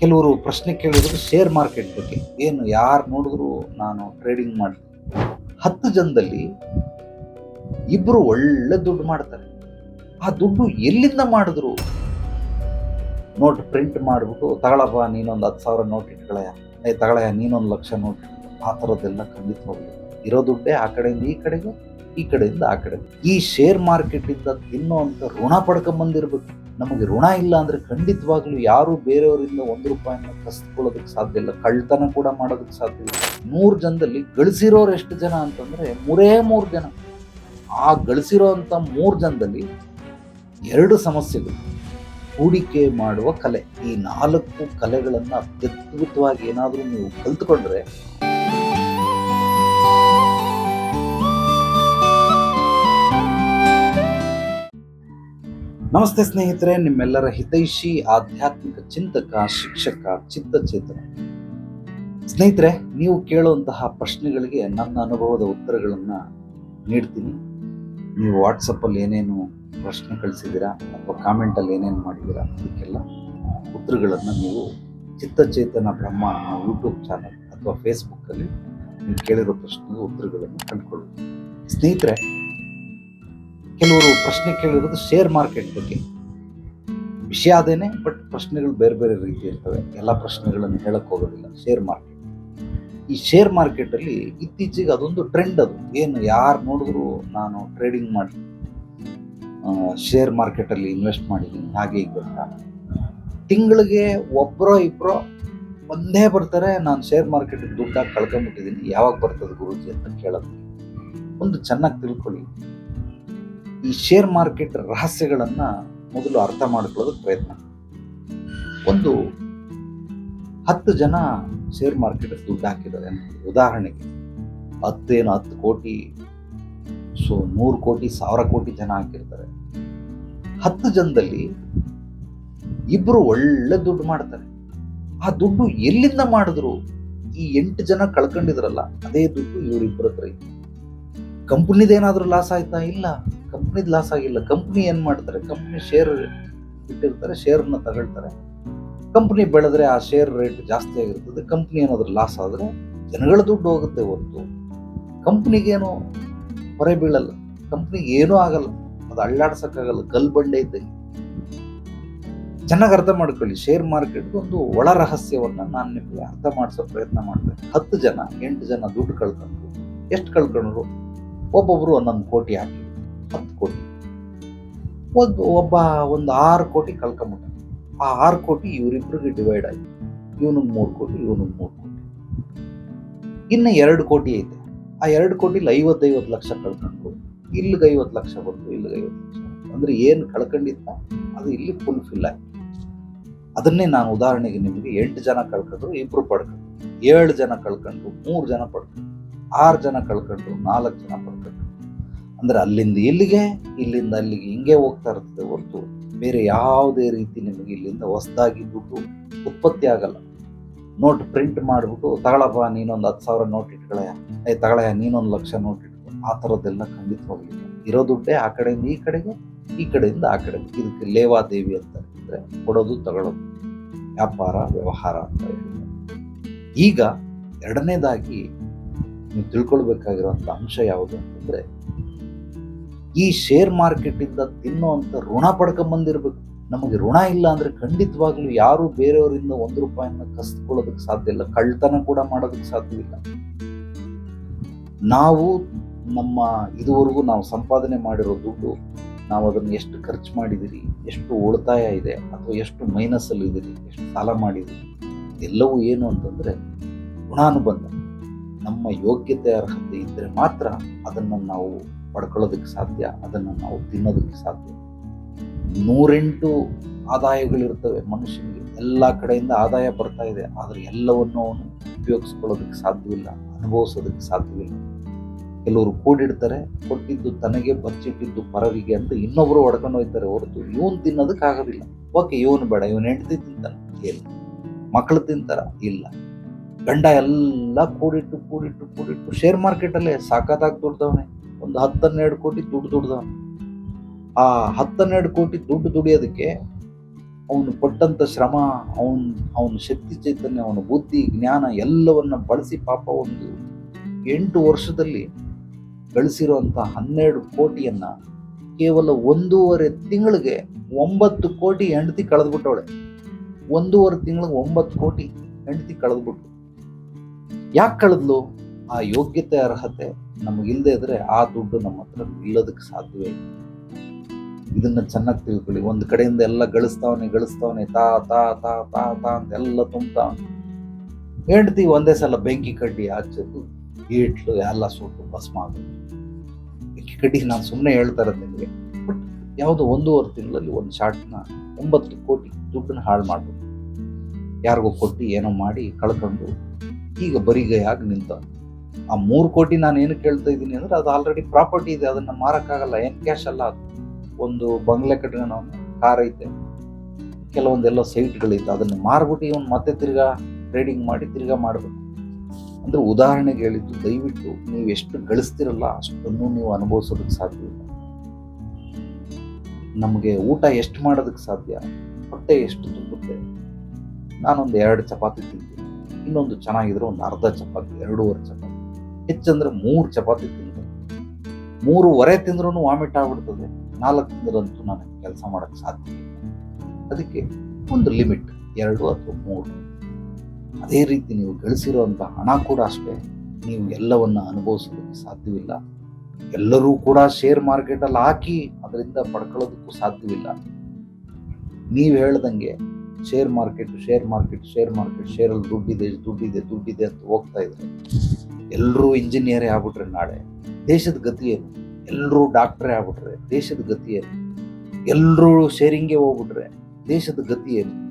ಕೆಲವರು ಪ್ರಶ್ನೆ ಕೇಳಿದ್ರು ಶೇರ್ ಮಾರ್ಕೆಟ್ ಬಗ್ಗೆ. ಏನು ಯಾರು ನೋಡಿದ್ರು ನಾನು ಟ್ರೇಡಿಂಗ್ ಮಾಡಿ. ಹತ್ತು ಜನದಲ್ಲಿ ಇಬ್ಬರು ಒಳ್ಳೆ ದುಡ್ಡು ಮಾಡ್ತಾರೆ. ಆ ದುಡ್ಡು ಎಲ್ಲಿಂದ ಮಾಡಿದ್ರು? ನೋಟ್ ಪ್ರಿಂಟ್ ಮಾಡಿಬಿಟ್ಟು ತಗೊಳಪ್ಪ ನೀನೊಂದು ಹತ್ತು ಸಾವಿರ ನೋಟ್ ಇಟ್ಕೊಳಯ. ಏ ತಗೊಳಯ್ಯ ನೀನೊಂದು ಲಕ್ಷ ನೋಟ್. ಆ ಥರದ್ದೆಲ್ಲ ಖಂಡಿತವಾಗ್ಲಿಲ್ಲ ಇರೋ ದುಡ್ಡೇ ಆ ಕಡೆಯಿಂದ, ಈ ಕಡೆಗೆ, ಈ ಕಡೆಯಿಂದ, ಆ ಕಡೆಗೆ. ಈ ಶೇರ್ ಮಾರ್ಕೆಟಿಂದ ಅಂತ ಋಣ ಪಡ್ಕೊಂಬಂದಿರ್ಬೇಕು ನಮಗೆ ಋಣ ಇಲ್ಲ ಅಂದ್ರೆ ಖಂಡಿತವಾಗ್ಲೂ ಯಾರು ಬೇರೆಯವರಿಂದ ಒಂದು ರೂಪಾಯಿನ ಕಸ್ಕೊಳ್ಳೋದಕ್ಕೆ ಸಾಧ್ಯ ಇಲ್ಲ. ಕಳ್ತನ ಕೂಡ ಮಾಡೋದಕ್ಕೆ ಸಾಧ್ಯ ಇಲ್ಲ. ನೂರು ಜನದಲ್ಲಿ ಗಳಿಸಿರೋರು ಎಷ್ಟು ಜನ ಅಂತಂದ್ರೆ ಮೂರೇ ಮೂರು ಜನ. ಆ ಗಳಿಸಿರೋ ಅಂತ ಮೂರು ಜನದಲ್ಲಿ ಎರಡು ಸಮಸ್ಯೆಗಳು. ಹೂಡಿಕೆ ಮಾಡುವ ಕಲೆ. ಈ ನಾಲ್ಕು ಕಲೆಗಳನ್ನು ಅತ್ಯದ್ಭುತವಾಗಿ ಏನಾದರೂ ನೀವು ಕಲ್ತ್ಕೊಂಡ್ರೆ ನಮಸ್ತೆ ಸ್ನೇಹಿತರೆ, ನಿಮ್ಮೆಲ್ಲರ ಹಿತೈಷಿ, ಆಧ್ಯಾತ್ಮಿಕ ಚಿಂತಕ, ಶಿಕ್ಷಕ, ಚಿತ್ತಚೇತನ. ಸ್ನೇಹಿತರೆ, ನೀವು ಕೇಳುವಂತಹ ಪ್ರಶ್ನೆಗಳಿಗೆ ನನ್ನ ಅನುಭವದ ಉತ್ತರಗಳನ್ನು ನೀಡ್ತೀನಿ. ನೀವು ವಾಟ್ಸಪ್ಪಲ್ಲಿ ಏನೇನು ಪ್ರಶ್ನೆ ಕಳಿಸಿದ್ದೀರಾ ಅಥವಾ ಕಾಮೆಂಟಲ್ಲಿ ಏನೇನು ಮಾಡಿದ್ದೀರಾ ಅದಕ್ಕೆಲ್ಲ ಉತ್ತರಗಳನ್ನು ನೀವು ಚಿತ್ತಚೇತನ ಬ್ರಹ್ಮ ಯೂಟ್ಯೂಬ್ ಚಾನಲ್ ಅಥವಾ ಫೇಸ್ಬುಕ್ಕಲ್ಲಿ ನೀವು ಕೇಳಿರೋ ಪ್ರಶ್ನೆಗೆ ಉತ್ತರಗಳನ್ನು ಕಂಡುಕೊಳ್ಳಿ. ಸ್ನೇಹಿತರೆ ಕೆಲವರು ಪ್ರಶ್ನೆ ಕೇಳಿರೋದು ಶೇರ್ ಮಾರ್ಕೆಟ್ ಬಗ್ಗೆ. ವಿಷಯ ಅದೇನೆ ಬಟ್ ಪ್ರಶ್ನೆಗಳು ಬೇರೆ ಬೇರೆ ರೀತಿ ಇರ್ತವೆ. ಎಲ್ಲ ಪ್ರಶ್ನೆಗಳನ್ನು ಹೇಳಕ್ ಹೋಗೋದಿಲ್ಲ ಶೇರ್ ಮಾರ್ಕೆಟ್ ಈ ಶೇರ್ ಮಾರ್ಕೆಟಲ್ಲಿ ಇತ್ತೀಚೆಗೆ ಅದೊಂದು ಟ್ರೆಂಡ್ ಅದು. ಏನು ಯಾರು ನೋಡಿದ್ರು ನಾನು ಟ್ರೇಡಿಂಗ್ ಮಾಡಿ ಶೇರ್ ಮಾರ್ಕೆಟಲ್ಲಿ ಇನ್ವೆಸ್ಟ್ ಮಾಡಿದ್ದೀನಿ, ಹಾಗೆ ಈಗ ಗೊತ್ತಾ ತಿಂಗಳಿಗೆ ಒಬ್ಬರೋ ಇಬ್ಬರೋ ಒಂದೇ ಬರ್ತಾರೆ, ನಾನು ಶೇರ್ ಮಾರ್ಕೆಟ್ ದುಡ್ಡಾಗಿ ಕಳ್ಕೊಂಬಿಟ್ಟಿದ್ದೀನಿ ಯಾವಾಗ ಬರ್ತದೆ ಗುರುಜಿ ಅಂತ ಕೇಳೋದು ಒಂದು ಚೆನ್ನಾಗಿ ತಿಳ್ಕೊಳ್ಳಿ. ಈ ಶೇರ್ ಮಾರ್ಕೆಟ್ ರಹಸ್ಯಗಳನ್ನು ಮೊದಲು ಅರ್ಥ ಮಾಡ್ಕೊಳ್ಳೋದಕ್ಕೆ ಪ್ರಯತ್ನ ಒಂದು ಹತ್ತು ಜನ ಶೇರ್ ಮಾರ್ಕೆಟ್ ದುಡ್ಡು ಹಾಕಿದ್ದಾರೆ. ಉದಾಹರಣೆಗೆ ಹತ್ತೇನು ಹತ್ತು ಕೋಟಿ, ಸೊ ನೂರು ಕೋಟಿ, ಸಾವಿರ ಕೋಟಿ ಜನ ಹಾಕಿರ್ತಾರೆ. ಹತ್ತು ಜನದಲ್ಲಿ ಇಬ್ಬರು ಒಳ್ಳೆ ದುಡ್ಡು ಮಾಡ್ತಾರೆ. ಆ ದುಡ್ಡು ಎಲ್ಲಿಂದ ಮಾಡಿದ್ರು? ಈ ಎಂಟು ಜನ ಕಳ್ಕೊಂಡಿದ್ರಲ್ಲ, ಅದೇ ದುಡ್ಡು ಇವರಿಬ್ಬರ ಹತ್ರ ಇತ್ತು. ಕಂಪನಿದೇನಾದ್ರೂ ಲಾಸ್ ಆಯ್ತಾ? ಇಲ್ಲ. ಕಂಪ್ನಿದ್ ಲಾಸ್ ಆಗಿಲ್ಲ. ಕಂಪ್ನಿ ಏನು ಮಾಡ್ತಾರೆ? ಕಂಪ್ನಿ ಶೇರ್ ಇಟ್ಟಿರ್ತಾರೆ ಶೇರ್ನ ತಗೊಳ್ತಾರೆ. ಕಂಪ್ನಿ ಬೆಳೆದ್ರೆ ಆ ಶೇರ್ ರೇಟ್ ಜಾಸ್ತಿ ಆಗಿರ್ತದೆ. ಕಂಪ್ನಿ ಏನಾದ್ರೂ ಲಾಸ್ ಆದ್ರೆ ಜನಗಳ ದುಡ್ಡು ಹೋಗುತ್ತೆ ಹೊರತು. ಕಂಪ್ನಿಗೇನು ಹೊರೆ ಬೀಳಲ್ಲ. ಕಂಪ್ನಿಗೆ ಏನೂ ಆಗಲ್ಲ. ಅದು ಅಳ್ಳಾಡ್ಸೋಕ್ಕಾಗಲ್ಲ. ಕಲ್ ಬಂಡೆ ಇದ್ದಂಗೆ. ಚೆನ್ನಾಗಿ ಅರ್ಥ ಮಾಡ್ಕೊಳ್ಳಿ. ಶೇರ್ ಮಾರ್ಕೆಟ್ ಒಂದು ಒಳ ರಹಸ್ಯವನ್ನು ನಾನು ನಿಮಗೆ ಅರ್ಥ ಮಾಡಿಸೋ ಪ್ರಯತ್ನ ಮಾಡ್ತೇನೆ ಹತ್ತು ಜನ, ಎಂಟು ಜನ ದುಡ್ಡು ಕಳ್ಕೊಂಡ್ರು. ಎಷ್ಟು ಕಳ್ಕೊಂಡ್ರು? ಒಬ್ಬೊಬ್ರು ಒಂದೊಂದು ಕೋಟಿ ಹಾಕಿ. ಹತ್ತು ಕೋಟಿ. ಒಂದು ಒಬ್ಬ ಒಂದು ಆರು ಕೋಟಿ ಕಳ್ಕೊಂಬಿಟ್ಟ ಆ ಆರು ಕೋಟಿ ಇವರಿಬ್ಬರಿಗೆ ಡಿವೈಡ್ ಆಯ್ತು. ಇವನಿಗೆ ಮೂರು ಕೋಟಿ ಇವನಿಗೆ ಮೂರು ಕೋಟಿ. ಇನ್ನು ಎರಡು ಕೋಟಿ ಐತೆ. ಆ ಎರಡು ಕೋಟಿಲಿ ಐವತ್ತೈವತ್ತು ಲಕ್ಷ ಕಳ್ಕೊಂಡು ಇಲ್ಲಿಗೆ ಐವತ್ತು ಲಕ್ಷ ಬಂತು, ಇಲ್ಲಿಗೆ ಐವತ್ತು ಲಕ್ಷ. ಅಂದ್ರೆ ಏನು ಕಳ್ಕೊಂಡಿತ್ತ ಅದು ಇಲ್ಲಿ ಫುಲ್ಫಿಲ್ ಆಯ್ತು. ಅದನ್ನೇ ನಾನು ಉದಾಹರಣೆಗೆ ನಿಮಗೆ ಎಂಟು ಜನ ಕಳ್ಕೊಂಡ್ರು, ಇಬ್ರು ಪಡ್ಕೊಂಡ್ರು. ಏಳು ಜನ ಕಳ್ಕೊಂಡ್ರು, ಮೂರು ಜನ ಪಡ್ಕೊಂಡ್ರು. ಆರು ಜನ ಕಳ್ಕೊಂಡ್ರು, ನಾಲ್ಕು ಜನ ಪಡ್ಕೊಂಡ್ರು. ಅಂದ್ರೆ ಅಲ್ಲಿಂದ ಇಲ್ಲಿಗೆ, ಇಲ್ಲಿಂದ ಅಲ್ಲಿಗೆ ಹಿಂಗೆ ಹೋಗ್ತಾ ಇರ್ತದೆ ಹೊರತು. ಬೇರೆ ಯಾವುದೇ ರೀತಿ ನಿಮಗೆ ಇಲ್ಲಿಂದ ಹೊಸದಾಗಿ ದುಡ್ಡು ಉತ್ಪತ್ತಿ ಆಗಲ್ಲ. ನೋಟ್ ಪ್ರಿಂಟ್ ಮಾಡಿಬಿಟ್ಟು ತಗೊಳಪ್ಪ ನೀನೊಂದು ಹತ್ತು ಸಾವಿರ ನೋಟ್ ಇಟ್ಕೊಳಯ್ಯ ಏ ತಗೊಳಯ ನೀನೊಂದು ಲಕ್ಷ ನೋಟ್ ಇಟ್ಕೊ. ಆ ಥರದ್ದೆಲ್ಲ ಖಂಡಿತವಾಗ್ಲಿಲ್ಲ ಇರೋ ದುಡ್ಡೇ ಆ ಕಡೆಯಿಂದ ಈ ಕಡೆಗೆ, ಈ ಕಡೆಯಿಂದ ಆ ಕಡೆಗೆ. ಇದಕ್ಕೆ ಲೇವಾದೇವಿ ಅಂತ ಅಂದ್ರೆ ಕೊಡೋದು, ತಗೊಳ್ಳೋದು. ವ್ಯಾಪಾರ, ವ್ಯವಹಾರ ಅಂತ ಹೇಳಿದ್ರೆ. ಈಗ ಎರಡನೇದಾಗಿ ನೀವು ತಿಳ್ಕೊಳ್ಬೇಕಾಗಿರುವಂಥ ಅಂಶ ಯಾವುದು ಅಂತಂದ್ರೆ ಈ ಶೇರ್ ಮಾರ್ಕೆಟ್ ಇಂದ ತಿನ್ನೋಂಥ ಋಣ ಪಡ್ಕೊಂಬಂದಿರ್ಬೇಕು ನಮಗೆ ಋಣ ಇಲ್ಲ ಅಂದ್ರೆ ಖಂಡಿತವಾಗ್ಲೂ ಯಾರು ಬೇರೆಯವರಿಂದ ಒಂದು ರೂಪಾಯಿನ ಕಸ್ಕೊಳ್ಳೋದಕ್ಕೆ ಸಾಧ್ಯ ಇಲ್ಲ. ಕಳ್ತನ ಕೂಡ ಮಾಡೋದಕ್ಕೆ ಸಾಧ್ಯವಿಲ್ಲ. ನಾವು ನಮ್ಮ ಇದುವರೆಗೂ ನಾವು ಸಂಪಾದನೆ ಮಾಡಿರೋ ದುಡ್ಡು, ನಾವು ಅದನ್ನು ಎಷ್ಟು ಖರ್ಚು ಮಾಡಿದಿರಿ, ಎಷ್ಟು ಉಳಿತಾಯ ಇದೆ, ಅಥವಾ ಎಷ್ಟು ಮೈನಸ್ ಅಲ್ಲಿ ಇದಿರಿ, ಎಷ್ಟು ಸಾಲ ಮಾಡಿದಿರಿ ಎಲ್ಲವೂ ಏನು ಅಂತಂದ್ರೆ ಋಣಾನುಬಂಧ. ನಮ್ಮ ಯೋಗ್ಯತೆ ಅರ್ಹತೆ ಇದ್ದರೆ ಮಾತ್ರ ಅದನ್ನು ನಾವು ಪಡ್ಕೊಳ್ಳೋದಕ್ಕೆ ಸಾಧ್ಯ, ಅದನ್ನು ನಾವು ತಿನ್ನೋದಕ್ಕೆ ಸಾಧ್ಯ. ನೂರೆಂಟು ಆದಾಯಗಳಿರ್ತವೆ ಮನುಷ್ಯನಿಗೆ. ಎಲ್ಲ ಕಡೆಯಿಂದ ಆದಾಯ ಬರ್ತಾ ಇದೆ, ಆದರೆ ಎಲ್ಲವನ್ನು ಅವನು ಉಪಯೋಗಿಸ್ಕೊಳ್ಳೋದಕ್ಕೆ ಸಾಧ್ಯವಿಲ್ಲ, ಅನುಭವಿಸೋದಕ್ಕೆ ಸಾಧ್ಯವಿಲ್ಲ. ಕೆಲವರು ಕೂಡಿಡ್ತಾರೆ, ಕೊಟ್ಟಿದ್ದು ತನಗೆ ಬಚ್ಚಿಟ್ಟಿದ್ದು ಪರವಿಗೆ ಅಂತ ಇನ್ನೊಬ್ಬರು ಹೊಡ್ಕೊಂಡು ಹೋಗ್ತಾರೆ ಹೊರತು ಇವನು ತಿನ್ನೋದಕ್ಕೆ ಆಗೋದಿಲ್ಲ. ಓಕೆ, ಇವನು ಬೇಡ, ಇವನು ಹೆಂಡತಿ ತಿಂತಾರೆ ಇಲ್ಲ. ಮಕ್ಕಳು ತಿಂತಾರ? ಇಲ್ಲ. ಗಂಡ ಎಲ್ಲ ಕೂಡಿಟ್ಟು ಕೂಡಿಟ್ಟು ಕೂಡಿಟ್ಟು, ಶೇರ್ ಮಾರ್ಕೆಟಲ್ಲೇ ಸಾಕತ್ತಾಗಿ ದುಡ್ದವನೆ. ಒಂದು ಹತ್ತನ್ನೆರಡು ಕೋಟಿ ದುಡ್ಡು ದುಡ್ದ ಆ ಹತ್ತನ್ನೆರಡು ಕೋಟಿ ದುಡ್ಡು ದುಡಿಯೋದಕ್ಕೆ ಅವನು ಪಟ್ಟಂತ ಶ್ರಮ, ಅವನ್, ಅವನ ಶಕ್ತಿ ಚೈತನ್ಯ, ಅವನ ಬುದ್ಧಿ, ಜ್ಞಾನ ಎಲ್ಲವನ್ನ ಬಳಸಿ ಪಾಪ ಒಂದು ಎಂಟು ವರ್ಷದಲ್ಲಿ ಗಳಿಸಿರುವಂಥ ಹನ್ನೆರಡು ಕೋಟಿಯನ್ನ ಕೇವಲ ಒಂದೂವರೆ ತಿಂಗಳಿಗೆ ಒಂಬತ್ತು ಕೋಟಿ ಹೆಂಡತಿ ಕಳೆದ್ಬಿಟ್ಟವಳೆ. ಒಂದೂವರೆ ತಿಂಗಳಿಗೆ ಒಂಬತ್ತು ಕೋಟಿ ಹೆಂಡತಿ ಕಳೆದ್ಬಿಟ್ಟು ಯಾಕೆ ಕಳೆದ್ಲು? ಆ ಯೋಗ್ಯತೆ, ಅರ್ಹತೆ ನಮಗಿಲ್ಲದೆ ಇದ್ದರೆ ಆ ದುಡ್ಡು ನಮ್ಮ ಹತ್ರ ಇಲ್ಲೋದಕ್ಕೆ ಸಾಧ್ಯವೇ ಇದನ್ನ ಚೆನ್ನಾಗಿ ತಿಳ್ಕೊಳ್ಳಿ. ಒಂದು ಕಡೆಯಿಂದ ಎಲ್ಲ ಗಳಿಸ್ತಾವನೆ ಗಳಿಸ್ತಾವನೆ, ತಾ ತಾ ತಾ ತಾ ತಾ ಅಂತ ಎಲ್ಲ ತುಂಬ್ತಾವನೆ. ಹೆಂಡ್ತಿ ಒಂದೇ ಸಲ ಬೆಂಕಿ ಕಡ್ಡಿ ಹಚ್ಚೋದು ಈಟ್ಲು ಎಲ್ಲ ಸುಟ್ಟು ಭಸ್ಮ ಬೆಂಕಿ ಕಡ್ಡಿ ನಾನು ಸುಮ್ಮನೆ ಹೇಳ್ತಾ ಇರೋದು ನಿಮಗೆ, ಬಟ್ ಯಾವುದೋ ಒಂದೂವರೆ ತಿಂಗಳಲ್ಲಿ ಒಂದು ಶಾರ್ಟ್ನ ಒಂಬತ್ತು ಕೋಟಿ ದುಡ್ಡನ್ನ ಹಾಳು ಮಾಡ್ಬೋದು ಯಾರಿಗೋ ಕೊಟ್ಟು ಏನೋ ಮಾಡಿ ಕಳ್ಕೊಂಡು ಈಗ ಬರಿಗೈಯಾಗಿ ನಿಂತ ಆ ಮೂರು ಕೋಟಿ ನಾನು ಏನು ಕೇಳ್ತಾ ಇದ್ದೀನಿ ಅಂದ್ರೆ ಅದು ಆಲ್ರೆಡಿ ಪ್ರಾಪರ್ಟಿ ಇದೆ, ಅದನ್ನ ಮಾರಕ್ಕಾಗಲ್ಲ. ಏನ್ ಕ್ಯಾಶ್ ಅಲ್ಲ ಅದು. ಒಂದು ಬಂಗ್ಲೆ ಕಟ್ಕೊಂಡು ಕಾರ್ ಐತೆ. ಕೆಲವೊಂದೆಲ್ಲ ಸೈಟ್ಗಳಿತ್ತು ಅದನ್ನ ಮಾರ್ಬಿಟ್ಟು ಇವನು ಮತ್ತೆ ತಿರ್ಗಾ ಟ್ರೇಡಿಂಗ್ ಮಾಡಿ ತಿರ್ಗಾ ಮಾಡಬೇಕು. ಅಂದ್ರೆ ಉದಾಹರಣೆಗೆ ಹೇಳಿದ್ದು, ದಯವಿಟ್ಟು ನೀವು ಎಷ್ಟು ಗಳಿಸ್ತಿರಲ್ಲ ಅಷ್ಟನ್ನು ನೀವು ಅನುಭವಿಸೋದಕ್ಕೆ ಸಾಧ್ಯ ಇಲ್ಲ. ನಮಗೆ ಊಟ ಎಷ್ಟು ಮಾಡೋದಕ್ಕೆ ಸಾಧ್ಯ? ಹೊಟ್ಟೆ ಎಷ್ಟು ತುಂಬುತ್ತೆ? ನಾನೊಂದು ಎರಡು ಚಪಾತಿ ತಿಂತೀನಿ. ಇನ್ನೊಂದು ಚೆನ್ನಾಗಿದ್ರೆ ಒಂದು ಅರ್ಧ ಚಪಾತಿ, ಎರಡೂವರೆ ಚಪಾತಿ. ಹೆಚ್ಚಂದ್ರೆ ಮೂರು ಚಪಾತಿ ತಿಂದೆ ಮೂರುವರೆ ತಿಂದ್ರೂ ವಾಮಿಟ್ ಆಗ್ಬಿಡ್ತದೆ. ನಾಲ್ಕು ತಿಂದ್ರಂತೂ ನನಗೆ ಕೆಲಸ ಮಾಡೋಕ್ಕೆ ಸಾಧ್ಯ ಅದಕ್ಕೆ ಒಂದು ಲಿಮಿಟ್, ಎರಡು ಅಥವಾ ಮೂರು. ಅದೇ ರೀತಿ ನೀವು ಗಳಿಸಿರುವಂಥ ಹಣ ಕೂಡ ಅಷ್ಟೇ. ನೀವು ಎಲ್ಲವನ್ನು ಅನುಭವಿಸೋದಕ್ಕೆ ಸಾಧ್ಯವಿಲ್ಲ. ಎಲ್ಲರೂ ಕೂಡ ಶೇರ್ ಮಾರ್ಕೆಟಲ್ಲಿ ಹಾಕಿ ಅದರಿಂದ ಪಡ್ಕೊಳ್ಳೋದಕ್ಕೂ ಸಾಧ್ಯವಿಲ್ಲ. ನೀವು ಹೇಳ್ದಂಗೆ share market share market share market ಶೇರಲ್ಲಿ ದುಡ್ಡಿದೆ ದುಡ್ಡಿದೆ ದುಡ್ಡಿದೆ ಅಂತ ಹೋಗ್ತಾ ಇದ್ರೆ ಎಲ್ಲರೂ ಇಂಜಿನಿಯರೇ ಆಗ್ಬಿಟ್ರೆ ನಾಳೆ. ದೇಶದ ಗತಿ ಏನು? ಎಲ್ಲರೂ ಡಾಕ್ಟ್ರೇ ಆಗ್ಬಿಟ್ರೆ ದೇಶದ ಗತಿ ಏನು? ಎಲ್ಲರೂ ಶೇರಿಂಗ್ಗೆ ಹೋಗ್ಬಿಟ್ರೆ ದೇಶದ ಗತಿ ಏನು?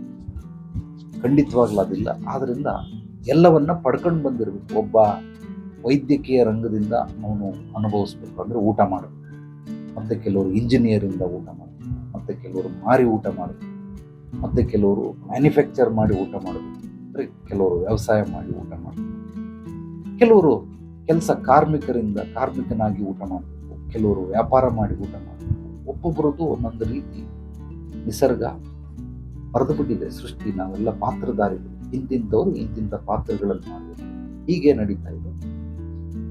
ಖಂಡಿತವಾಗ್ಲೂ ಅದಿಲ್ಲ. ಆದ್ರಿಂದ ಎಲ್ಲವನ್ನ ಪಡ್ಕೊಂಡು ಬಂದಿರ್ಬೇಕು. ಒಬ್ಬ ವೈದ್ಯಕೀಯ ರಂಗದಿಂದ ಅವನು ಅನುಭವಿಸ್ಬೇಕು. ಅಂದ್ರೆ ಊಟ ಮಾಡಬೇಕು. ಮತ್ತು ಕೆಲವರು ಇಂಜಿನಿಯರಿಂದ ಊಟ ಮಾಡಬೇಕು. ಮತ್ತೆ ಕೆಲವರು ಮಾರಿ ಊಟ ಮಾಡಬೇಕು. ಮತ್ತೆ ಕೆಲವರು ಮ್ಯಾನುಫ್ಯಾಕ್ಚರ್ ಮಾಡಿ ಊಟ ಮಾಡಬೇಕು. ಅಂದರೆ ಕೆಲವರು ವ್ಯವಸಾಯ ಮಾಡಿ ಊಟ ಮಾಡಬೇಕು. ಕೆಲವರು ಕೆಲಸ ಕಾರ್ಮಿಕರಿಂದ ಕಾರ್ಮಿಕನಾಗಿ ಊಟ ಮಾಡಬೇಕು. ಕೆಲವರು ವ್ಯಾಪಾರ ಮಾಡಿ ಊಟ ಮಾಡಬೇಕು. ಒಬ್ಬೊಬ್ಬರದ್ದು ಒಂದೊಂದು ರೀತಿ ನಿಸರ್ಗ ಬರೆದು ಬಿಟ್ಟಿದೆ. ಸೃಷ್ಟಿ ನಾವೆಲ್ಲ ಪಾತ್ರಧಾರಿಗಳು. ಇಂತಿಂಥವ್ರು ಇಂತಿಂಥ ಪಾತ್ರಗಳನ್ನು ಮಾಡಬೇಕು ಹೀಗೆ ನಡೀತಾ ಇದೆ.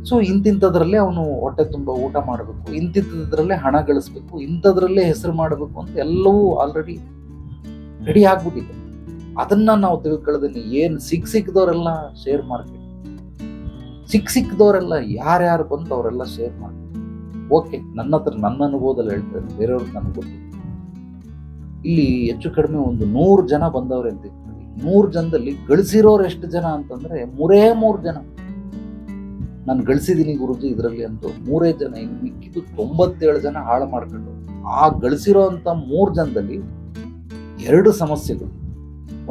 ಸೊ ಇಂತಿಂಥದ್ರಲ್ಲೇ ಅವನು ಹೊಟ್ಟೆ ತುಂಬ ಊಟ ಮಾಡಬೇಕು. ಇಂತಿಂಥದ್ರಲ್ಲೇ ಹಣ ಗಳಿಸ್ಬೇಕು. ಇಂಥದ್ರಲ್ಲೇ ಹೆಸರು ಮಾಡಬೇಕು ಅಂತ ಎಲ್ಲವೂ ಆಲ್ರೆಡಿ ರೆಡಿ ಆಗ್ಬಿಟ್ಟಿದೆ. ಅದನ್ನ ನಾವು ತಿಳ್ಕೊಳ್ಳೋದನ್ನ ಏನು ಸಿಕ್ ಸಿಕ್ಕದವರೆಲ್ಲ ಶೇರ್ ಮಾರ್ಕೆಟ್ ಸಿಕ್ ಸಿಕ್ಕದವರೆಲ್ಲ ಯಾರ್ಯಾರು ಬಂತು ಅವರೆಲ್ಲ ಶೇರ್ ಮಾರ್ಕೆಟ್ ಓಕೆ ನನ್ನ ಹತ್ರ ನನ್ನ ಅನುಭವದಲ್ಲಿ ಹೇಳ್ತಾರೆ ಬೇರೆಯವ್ರಿಗೆ ನನಗೆ ಗೊತ್ತಿಲ್ಲ. ಇಲ್ಲಿ ಹೆಚ್ಚು ಕಡಿಮೆ ಒಂದು ನೂರು ಜನ ಬಂದವ್ರೆ ಅಂತ ನೂರು ಜನದಲ್ಲಿ ಗಳಿಸಿರೋರು ಎಷ್ಟು ಜನ ಅಂತಂದ್ರೆ ಮೂರೇ ಮೂರು ಜನ. ನಾನು ಗಳಿಸಿದ್ದೀನಿ ಗುರುಜಿ ಇದರಲ್ಲಿ ಅಂತೂ ಮೂರೇ ಜನ ಇನ್ನು ಮಿಕ್ಕಿದ್ದು ತೊಂಬತ್ತೇಳು ಜನ ಹಾಳು ಮಾಡ್ಕೊಂಡು ಆ ಗಳಿಸಿರೋ ಅಂತ ಮೂರು ಜನದಲ್ಲಿ ಎರಡು ಸಮಸ್ಯೆಗಳು.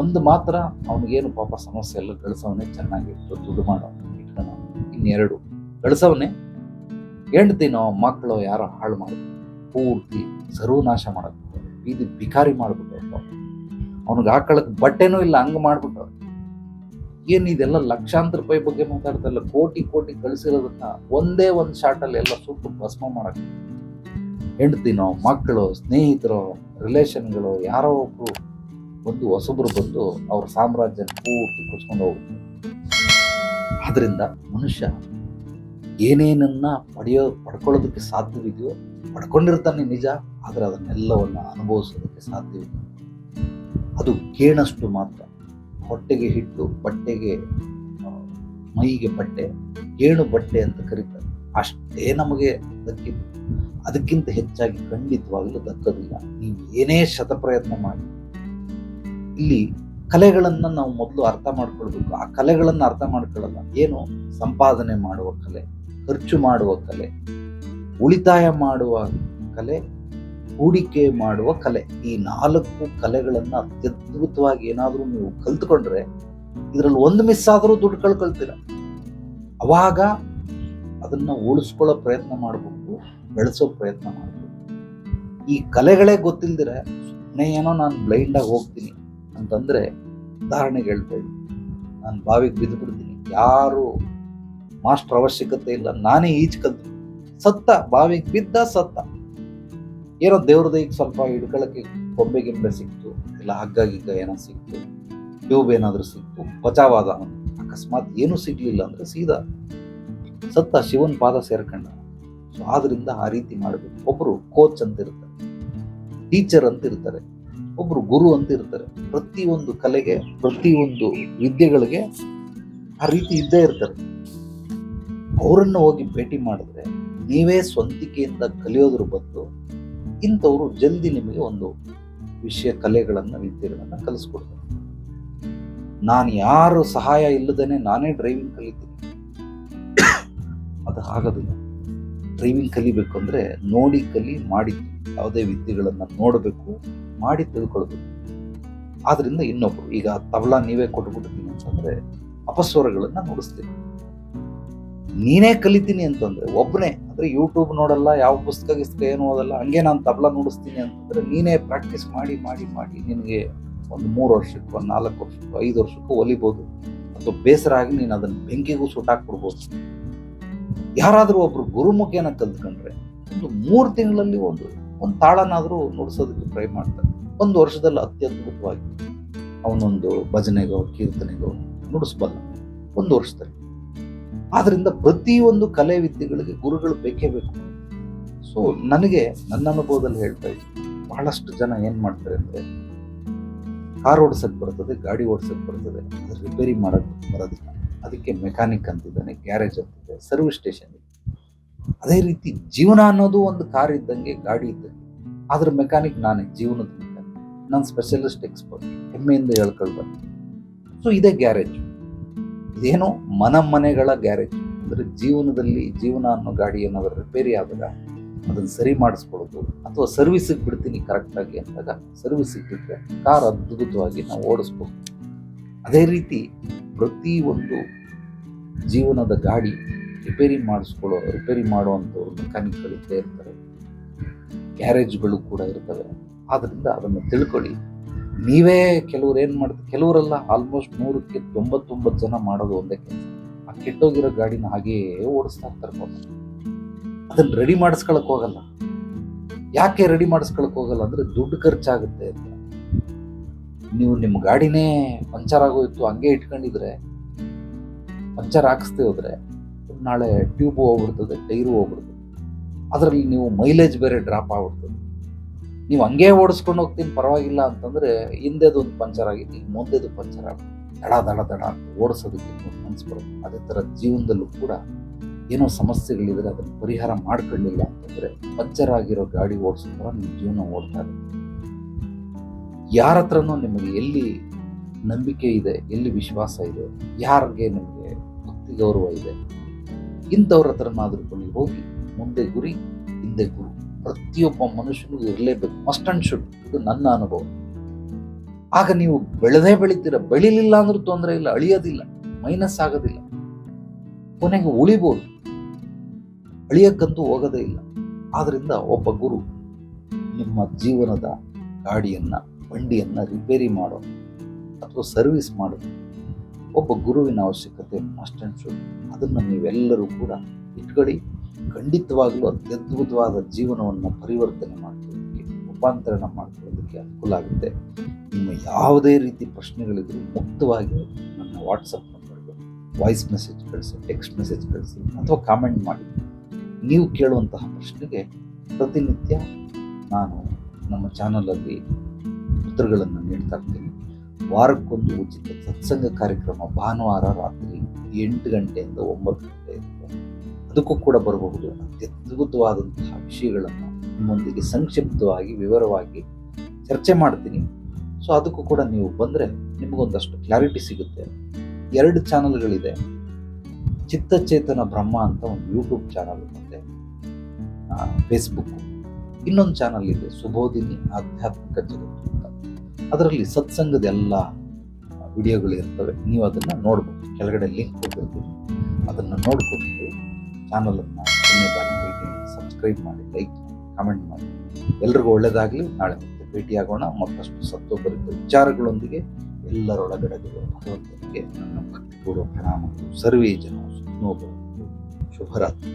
ಒಂದು ಮಾತ್ರ ಅವನಿಗೇನು ಪಾಪ ಸಮಸ್ಯೆ ಎಲ್ಲ ಗಳಿಸವನೇ ಚೆನ್ನಾಗಿತ್ತು ದುಡ್ಡು ಮಾಡೋ ಇಟ್ಕೊಳ ಇನ್ನೆರಡು. ಗಳಿಸವನೇ ಹೆಂಡ್ತಿನೋ ಮಕ್ಕಳು ಯಾರೋ ಹಾಳು ಮಾಡೋದು ಪೂರ್ತಿ ಸರ್ವನಾಶ ಮಾಡಕ್ ಬೀದಿ ಬಿಕಾರಿ ಮಾಡಿಬಿಟ್ಟು ಅವನಿಗೆ ಆಕಳಕ್ಕೆ ಬಟ್ಟೆನೂ ಇಲ್ಲ, ಹಂಗೆ ಮಾಡಿಬಿಟ್ಟು ಏನು ಇದೆಲ್ಲ ಲಕ್ಷಾಂತರ ರೂಪಾಯಿ ಬಗ್ಗೆ ಮಾತಾಡ್ತಲ್ಲ ಕೋಟಿ ಕೋಟಿ ಕಳಿಸಿರೋದನ್ನ ಒಂದೇ ಒಂದು ಶಾರ್ಟಲ್ಲಿ ಎಲ್ಲ ಸುಟ್ಟು ಭಸ್ಮ ಮಾಡಕ್ಕೆ. ಹೆಂಡ್ತಿನೋ ಮಕ್ಕಳು ಸ್ನೇಹಿತರು ರಿಲೇಷನ್ಗಳು, ಯಾರೋ ಒಬ್ಬರು ಬಂದು, ಹೊಸಬ್ರು ಬಂದು ಅವ್ರ ಸಾಮ್ರಾಜ್ಯ ಪೂರ್ತಿ ಕೊಚ್ಕೊಂಡು ಹೋಗುತ್ತೆ ಆದ್ದರಿಂದ ಮನುಷ್ಯ ಏನೇನನ್ನ ಪಡೆಯೋ, ಪಡ್ಕೊಳ್ಳೋದಕ್ಕೆ ಸಾಧ್ಯವಿದೆಯೋ, ಪಡ್ಕೊಂಡಿರ್ತಾನೆ ನಿಜ, ಆದರೆ ಅದನ್ನೆಲ್ಲವನ್ನು ಅನುಭವಿಸೋದಕ್ಕೆ ಸಾಧ್ಯವಿಲ್ಲ. ಅದು ಕೇಣಷ್ಟು ಮಾತ್ರ. ಹೊಟ್ಟೆಗೆ ಹಿಟ್ಟು, ಬಟ್ಟೆಗೆ ಮೈಗೆ ಬಟ್ಟೆ ಏಣು ಬಟ್ಟೆ ಅಂತ ಕರೀತಾರೆ. ಅಷ್ಟೇ ನಮಗೆ ದಕ್ಕಿದ್ದು ಅದಕ್ಕಿಂತ ಹೆಚ್ಚಾಗಿ ಖಂಡಿತವಾಗಲೂ ದಕ್ಕೋದಿಲ್ಲ. ನೀವು ಏನೇ ಶತಪ್ರಯತ್ನ ಮಾಡಿ, ಇಲ್ಲಿ ಕಲೆಗಳನ್ನು ನಾವು ಮೊದಲು ಅರ್ಥ ಮಾಡ್ಕೊಳ್ಬೇಕು. ಆ ಕಲೆಗಳನ್ನು ಅರ್ಥ ಮಾಡ್ಕೊಳ್ಳಲ್ಲ. ಏನು? ಸಂಪಾದನೆ ಮಾಡುವ ಕಲೆ, ಖರ್ಚು ಮಾಡುವ ಕಲೆ, ಉಳಿತಾಯ ಮಾಡುವ ಕಲೆ, ಹೂಡಿಕೆ ಮಾಡುವ ಕಲೆ. ಈ ನಾಲ್ಕು ಕಲೆಗಳನ್ನು ಅತ್ಯದ್ಭುತವಾಗಿ ಏನಾದರೂ ನೀವು ಕಲ್ತ್ಕೊಂಡ್ರೆ, ಇದರಲ್ಲಿ ಒಂದು ಮಿಸ್ ಆದರೂ ದುಡ್ಡು ಕಳ್ಕೊಳ್ತೀರ. ಅವಾಗ ಅದನ್ನ ಉಳಿಸ್ಕೊಳ್ಳೋ ಪ್ರಯತ್ನ ಮಾಡಬೇಕು, ಬೆಳೆಸೋ ಪ್ರಯತ್ನ ಮಾಡಬೇಕು. ಈ ಕಲೆಗಳೇ ಗೊತ್ತಿಲ್ದಿರೆ ಸುಮ್ಮನೆ ಏನೋ ನಾನು ಬ್ಲೈಂಡ್ ಆಗಿ ಹೋಗ್ತೀನಿ ಅಂತಂದ್ರೆ ಉದಾಹರಣೆಗೆ ಹೇಳ್ತಾ ನಾನು ಬಾವಿಗೆ ಬಿದ್ದು ಬಿಡ್ತೀನಿ. ಯಾರು ಮಾಸ್ಟರ್ ಅವಶ್ಯಕತೆ ಇಲ್ಲ. ನಾನೇ ಈಜ್ ಕಲ್ತು ಸತ್ತ, ಬಾವಿಗೆ ಬಿದ್ದ ಸತ್ತ. ಏನೋ ದೇವ್ರ ದೈಗೆ ಸ್ವಲ್ಪ ಹಿಡ್ಕೊಳಕ್ಕೆ ಗೊಂಬೆ ಗಿಂಬೆ ಸಿಕ್ತು, ಇಲ್ಲ ಹಗ್ಗ ಗಿಗ್ಗ ಏನೋ ಸಿಕ್ತು, ಟ್ಯೂಬ್ ಏನಾದರೂ ಸಿಕ್ತು ಬಚಾವಾದ. ಅಕಸ್ಮಾತ್ ಏನೂ ಸಿಗ್ಲಿಲ್ಲ ಅಂದ್ರೆ ಸೀದಾ ಸತ್ತ ಶಿವನ ಪಾದ ಸೇರ್ಕೊಂಡ. ಸೊ ಆದ್ರಿಂದ ಆ ರೀತಿ ಮಾಡಬೇಕು. ಒಬ್ರು ಕೋಚ್ ಅಂತ ಇರ್ತಾರೆ. ಟೀಚರ್ ಅಂತ ಇರ್ತಾರೆ. ಒಬ್ರು ಗುರು ಅಂತ ಇರ್ತಾರೆ. ಪ್ರತಿಯೊಂದು ಕಲೆಗೆ, ಪ್ರತಿಯೊಂದು ವಿದ್ಯೆಗಳಿಗೆ ಆ ರೀತಿ ಇದ್ದೇ ಇರ್ತಾರೆ. ಅವರನ್ನು ಹೋಗಿ ಭೇಟಿ ಮಾಡಿದ್ರೆ ನೀವೇ ಸ್ವಂತಿಕೆಯಿಂದ ಕಲಿಯೋದ್ರ ಬದಲು ಇಂಥವ್ರು ಜಲ್ದಿ ನಿಮಗೆ ಒಂದು ವಿಷಯ ಕಲೆಗಳನ್ನ, ವಿದ್ಯೆಗಳನ್ನ ಕಲಿಸ್ಕೊಡ್ತಾರೆ. ನಾನು ಯಾರು ಸಹಾಯ ಇಲ್ಲದೇನೆ ನಾನೇ ಡ್ರೈವಿಂಗ್ ಕಲಿತೀನಿ. ಅದು ಆಗೋದಿಲ್ಲ ಡ್ರೈವಿಂಗ್ ಕಲಿಬೇಕು ಅಂದರೆ ನೋಡಿ, ಕಲಿ, ಮಾಡಿ. ಯಾವುದೇ ವಿದ್ಯೆಗಳನ್ನು ನೋಡಬೇಕು, ಮಾಡಿ ತಿಳ್ಕೊಳ್ಬೇಕು. ಆದ್ದರಿಂದ ಇನ್ನೊಬ್ಬರು ಈಗ ತಬಲಾ ನೀವೇ ಕೊಟ್ಬಿಟ್ಟಿದ್ದೀನಿ ಅಂತಂದರೆ ಅಪಸ್ವರಗಳನ್ನು ನುಡಿಸ್ತೀನಿ ನೀನೇ ಕಲಿತೀನಿ ಅಂತಂದರೆ ಒಬ್ಬನೇ ಅಂದರೆ ಯೂಟ್ಯೂಬ್ ನೋಡಲ್ಲ, ಯಾವ ಪುಸ್ತಕ, ಗಿಸ್ತಕ ಏನು ಓದಲ್ಲ, ಹಂಗೆ ನಾನು ತಬಲಾ ನೋಡಿಸ್ತೀನಿ ಅಂತಂದರೆ ನೀನೇ ಪ್ರಾಕ್ಟೀಸ್ ಮಾಡಿ ಮಾಡಿ ಮಾಡಿ ನಿನಗೆ ಒಂದು ಮೂರು ವರ್ಷಕ್ಕೋ, ನಾಲ್ಕು ವರ್ಷಕ್ಕೋ, ಐದು ವರ್ಷಕ್ಕೂ ಒಲಿಬೋದು. ಅಥವಾ ಬೇಸರ ಆಗಿ ನೀನು ಅದನ್ನು ಬೆಂಕಿಗೂ ಸುಟ್ಟಾಕ್ಬಿಡ್ಬೋದು. ಯಾರಾದರೂ ಒಬ್ರು ಗುರುಮುಖೇನ ಕಲ್ತ್ಕೊಂಡ್ರೆ ಒಂದು ಮೂರು ತಿಂಗಳಲ್ಲಿ ಒಂದು ಒಂದು ತಾಳನಾದರೂ ನುಡಿಸೋದಕ್ಕೆ ಟ್ರೈ ಮಾಡ್ತಾರೆ. ಒಂದು ವರ್ಷದಲ್ಲಿ ಅತ್ಯದ್ಭುತವಾಗಿ ಅವನೊಂದು ಭಜನೆಗೋ, ಕೀರ್ತನೆಗೋ ನುಡಿಸ್ಬಲ್ಲ. ಒಂದು ವರ್ಷದಲ್ಲಿ. ಆದ್ದರಿಂದ ಪ್ರತಿಯೊಂದು ಕಲೆ ವಿದ್ಯೆಗಳಿಗೆ ಗುರುಗಳು ಬೇಕೇ ಬೇಕು. ಸೊ ನನಗೆ, ನನ್ನ ಅನುಭವದಲ್ಲಿ ಹೇಳ್ತಾ ಇದ್ದೀನಿ. ಬಹಳಷ್ಟು ಜನ ಏನು ಮಾಡ್ತಾರೆ ಅಂದರೆ ಕಾರ್ ಓಡಿಸೋಕ್ಕೆ ಬರ್ತದೆ, ಗಾಡಿ ಓಡಿಸೋಕ್ಕೆ ಬರ್ತದೆ ಅದು ರಿಪೇರಿ ಮಾಡೋಕ್ಕೆ ಬರೋದಿಲ್ಲ. ಅದಕ್ಕೆ ಮೆಕ್ಯಾನಿಕ್ ಅಂತಿದ್ದಾನೆ ಗ್ಯಾರೇಜ್ ಅಂತಿದೆ ಸರ್ವಿಸ್ ಸ್ಟೇಷನ್ ಇದೆ. ಅದೇ ರೀತಿ ಜೀವನ ಅನ್ನೋದು ಒಂದು ಕಾರ್ ಇದ್ದಂಗೆ, ಗಾಡಿ ಇದ್ದಂಗೆ. ಅದ್ರ ಮೆಕ್ಯಾನಿಕ್ ನಾನೇ, ಜೀವನದ ಮೆಕ್ಯಾನಿಕ್ ನಾನು ಸ್ಪೆಷಲಿಸ್ಟ್ ಎಕ್ಸ್ಪರ್ಟ್ ಹೆಮ್ಮೆಯಿಂದ ಹೇಳ್ಕೊಳ್ಬಾರ್ದು ಸೊ ಇದೇ ಗ್ಯಾರೇಜ್ ಇದೇನೋ ಮನ ಮನೆಗಳ ಗ್ಯಾರೇಜ್ ಅಂದ್ರೆ ಜೀವನದಲ್ಲಿ ಜೀವನ ಅನ್ನೋ ಗಾಡಿ ಏನಾದರೂ ರಿಪೇರಿ ಆದಾಗ ಅದನ್ನ ಸರಿ ಮಾಡಿಸ್ಕೊಳ್ಳೋದು ಅಥವಾ ಸರ್ವಿಸಿಗೆ ಬಿಡ್ತೀನಿ ಕರೆಕ್ಟಾಗಿ ಅಂದಾಗ ಸರ್ವಿಸಿಗೆ ಬಿಟ್ಟರೆ ಕಾರ್ ಅದ್ಭುತವಾಗಿ ನಾವು ಓಡಿಸ್ಬೋದು. ಅದೇ ರೀತಿ ಪ್ರತಿ ಒಂದು ಜೀವನದ ಗಾಡಿ ರಿಪೇರಿ ಮಾಡಿಸ್ಕೊಳ್ಳೋ, ರಿಪೇರಿ ಮಾಡುವಂಥವ್ರು ಮೆಕ್ಯಾನಿಕ್ಗಳು ಇದ್ದೇ ಇರ್ತಾರೆ. ಗ್ಯಾರೇಜ್ಗಳು ಕೂಡ ಇರ್ತವೆ. ಆದ್ದರಿಂದ ಅದನ್ನು ತಿಳ್ಕೊಳ್ಳಿ. ನೀವೇ ಕೆಲವ್ರು ಏನು ಮಾಡ್ತಾರೆ ಕೆಲವರೆಲ್ಲ ಆಲ್ಮೋಸ್ಟ್ ನೂರಕ್ಕೆ ತೊಂಬತ್ತೊಂಬತ್ತು ಜನ ಮಾಡೋದು ಒಂದೇ ಕೆಲಸ. ಆ ಕೆಟ್ಟೋಗಿರೋ ಗಾಡಿನ ಹಾಗೇ ಓಡಿಸ್ತಾ ಇರ್ತಾರೆ ಅದನ್ನ ರೆಡಿ ಮಾಡಿಸ್ಕೊಳಕ್ ಹೋಗಲ್ಲ. ಯಾಕೆ ರೆಡಿ ಮಾಡಿಸ್ಕೊಳಕ್ ಹೋಗಲ್ಲ ಅಂದ್ರೆ ದುಡ್ಡು ಖರ್ಚಾಗುತ್ತೆ ಅಂತ. ನೀವು ನಿಮ್ಮ ಗಾಡಿನೇ ಪಂಚರ್ ಆಗೋಯಿತು, ಹಂಗೆ ಇಟ್ಕೊಂಡಿದ್ರೆ, ಪಂಚರ್ ಹಾಕಿಸ್ದೆ ಹೋದ್ರೆ, ನಾಳೆ ಟ್ಯೂಬ್ ಹೋಗ್ಬಿಡ್ತದೆ, ಟೈರು ಹೋಗ್ಬಿಡ್ತದೆ. ಅದರಲ್ಲಿ ನೀವು ಮೈಲೇಜ್ ಬೇರೆ ಡ್ರಾಪ್ ಆಗ್ಬಿಡ್ತದೆ. ನೀವು ಹಂಗೆ ಓಡಿಸ್ಕೊಂಡು ಹೋಗ್ತೀನಿ, ಪರವಾಗಿಲ್ಲ ಅಂತಂದ್ರೆ ಹಿಂದೆದು ಒಂದು ಪಂಚರ್ ಆಗಿದೆ ಮುಂದೆದು ಪಂಚರ್ ಆಗುತ್ತೆ ದಡ ದಡ ದಡ ಓಡಿಸೋದಕ್ಕೆ ಮನ್ಸು ಬರುತ್ತೆ ಅದೇ ಥರ ಜೀವನದಲ್ಲೂ ಕೂಡ ಏನೋ ಸಮಸ್ಯೆಗಳಿದ್ರೆ ಅದನ್ನು ಪರಿಹಾರ ಮಾಡ್ಕೊಳ್ಳಿಲ್ಲ ಅಂತಂದ್ರೆ ಪಂಚರ್ ಆಗಿರೋ ಗಾಡಿ ಓಡಿಸೋ ಥರ ನಿಮ್ಮ ಜೀವನ ಓಡ್ತಾ ಇರುತ್ತೆ ಯಾರ ಹತ್ರನೂ ನಿಮಗೆ ಎಲ್ಲಿ ನಂಬಿಕೆ ಇದೆ, ಎಲ್ಲಿ ವಿಶ್ವಾಸ ಇದೆ, ಯಾರಿಗೆ ನಿಮಗೆ ಭಕ್ತಿ ಗೌರವ ಇದೆ, ಇಂಥವ್ರ ಹತ್ರನಾದ್ರೂ ಹೋಗಿ ಮುಂದೆ ಗುರಿ, ಹಿಂದೆ ಗುರು. ಪ್ರತಿಯೊಬ್ಬ ಮನುಷ್ಯನಿಗೂ ಇರಲೇಬೇಕು. ಮಸ್ಟ್ ಅಂಡ್ ಶುಡ್ ಇದು ನನ್ನ ಅನುಭವ. ಆಗ ನೀವು ಬೆಳೆದೇ ಬೆಳಿತೀರ. ಬೆಳಿಲಿಲ್ಲ ಅಂದ್ರೂ ತೊಂದರೆ ಇಲ್ಲ, ಅಳಿಯೋದಿಲ್ಲ, ಮೈನಸ್ ಆಗೋದಿಲ್ಲ. ಕೊನೆಗೆ ಉಳಿಬೋದು. ಅಳಿಯಕ್ಕಂತೂ ಹೋಗೋದೇ ಇಲ್ಲ. ಆದ್ರಿಂದ ಒಬ್ಬ ಗುರು ನಿಮ್ಮ ಜೀವನದ ಗಾಡಿಯನ್ನ ಬಂಡಿಯನ್ನ ರಿಪೇರಿ ಮಾಡೋ ಅಥವಾ ಸರ್ವಿಸ್ ಮಾಡೋ ಒಬ್ಬ ಗುರುವಿನ ಅವಶ್ಯಕತೆ ಮಸ್ಟ್ ಅಂಡ್ ಶುಡ್ ಅದನ್ನು ನೀವೆಲ್ಲರೂ ಕೂಡ ಇಟ್ಕೊಳ್ಳಿ ಖಂಡಿತವಾಗಲೂ ಅತ್ಯದ್ಭುತವಾದ ಜೀವನವನ್ನು ಪರಿವರ್ತನೆ ಮಾಡ್ಕೊಳ್ಳೋದಕ್ಕೆ, ರೂಪಾಂತರಣ ಮಾಡ್ಕೊಳ್ಳೋದಕ್ಕೆ ಅನುಕೂಲ ಆಗುತ್ತೆ. ನಿಮ್ಮ ಯಾವುದೇ ರೀತಿ ಪ್ರಶ್ನೆಗಳಿದ್ರು ಮುಕ್ತವಾಗಿ ನನ್ನ ವಾಟ್ಸಪ್ ನಂಬರ್ಗೆ ವಾಯ್ಸ್ ಮೆಸೇಜ್ ಕಳಿಸಿ ಟೆಕ್ಸ್ಟ್ ಮೆಸೇಜ್ ಕಳಿಸಿ ಅಥವಾ ಕಾಮೆಂಟ್ ಮಾಡಿ. ನೀವು ಕೇಳುವಂತಹ ಪ್ರಶ್ನೆಗೆ ಪ್ರತಿನಿತ್ಯ ನಾನು ನಮ್ಮ ಚಾನಲಲ್ಲಿ ಉತ್ತರಗಳನ್ನು ನೀಡ್ತಾ ಇರ್ತೀನಿ. ವಾರಕ್ಕೊಂದು ಉಚಿತ ಸತ್ಸಂಗ ಕಾರ್ಯಕ್ರಮ ಭಾನುವಾರ ರಾತ್ರಿ ಎಂಟು ಗಂಟೆಯಿಂದ ಒಂಬತ್ತು ಗಂಟೆ ಇರುತ್ತೆ ಅದಕ್ಕೂ ಕೂಡ ಬರಬಹುದು. ಅತ್ಯದ್ಭುತವಾದಂತಹ ವಿಷಯಗಳನ್ನು ನಿಮ್ಮೊಂದಿಗೆ ಸಂಕ್ಷಿಪ್ತವಾಗಿ, ವಿವರವಾಗಿ ಚರ್ಚೆ ಮಾಡ್ತೀನಿ. ಸೊ ಅದಕ್ಕೂ ಕೂಡ ನೀವು ಬಂದರೆ ನಿಮಗೊಂದಷ್ಟು ಕ್ಲಾರಿಟಿ ಸಿಗುತ್ತೆ. ಎರಡು ಚಾನಲ್ಗಳಿದೆ. ಚಿತ್ತಚೇತನ ಬ್ರಹ್ಮ ಅಂತ ಒಂದು ಯೂಟ್ಯೂಬ್ ಚಾನಲ್ ಮತ್ತೆ ಫೇಸ್ಬುಕ್ ಇನ್ನೊಂದು ಚಾನಲ್ ಇದೆ, ಸುಬೋಧಿನಿ ಆಧ್ಯಾತ್ಮಿಕ ಜಗತ್ತು ಅಂತ. ಅದರಲ್ಲಿ ಸತ್ಸಂಗದ ಎಲ್ಲ ವಿಡಿಯೋಗಳು ಇರ್ತವೆ, ನೀವು ಅದನ್ನು ನೋಡ್ಬೋದು. ಕೆಳಗಡೆ ಲಿಂಕ್ ಕೊಟ್ಟಿರ್ತೀವಿ ಅದನ್ನು ನೋಡಿಕೊಂಡು ಚಾನಲನ್ನು ಒಂದೇ ಬಾರಿ ಭೇಟಿ ಸಬ್ಸ್ಕ್ರೈಬ್ ಮಾಡಿ ಲೈಕ್ ಮಾಡಿ ಕಾಮೆಂಟ್ ಮಾಡಿ. ಎಲ್ರಿಗೂ ಒಳ್ಳೆಯದಾಗಲಿ ನಾಳೆ ಮತ್ತೆ ಭೇಟಿಯಾಗೋಣ. ಮತ್ತಷ್ಟು ಸತ್ವಭರಿತ ವಿಚಾರಗಳೊಂದಿಗೆ ಎಲ್ಲರೊಳಗಡೆ ಭಗವಂತನಿಗೆ ನನ್ನ ಭಕ್ತಿಪೂರ್ವ ಪ್ರಣಾಮಗಳು. ಸರ್ವೇ ಜನ ಸುಖನೋಭವಂತು ಶುಭರಾತ್ರಿ.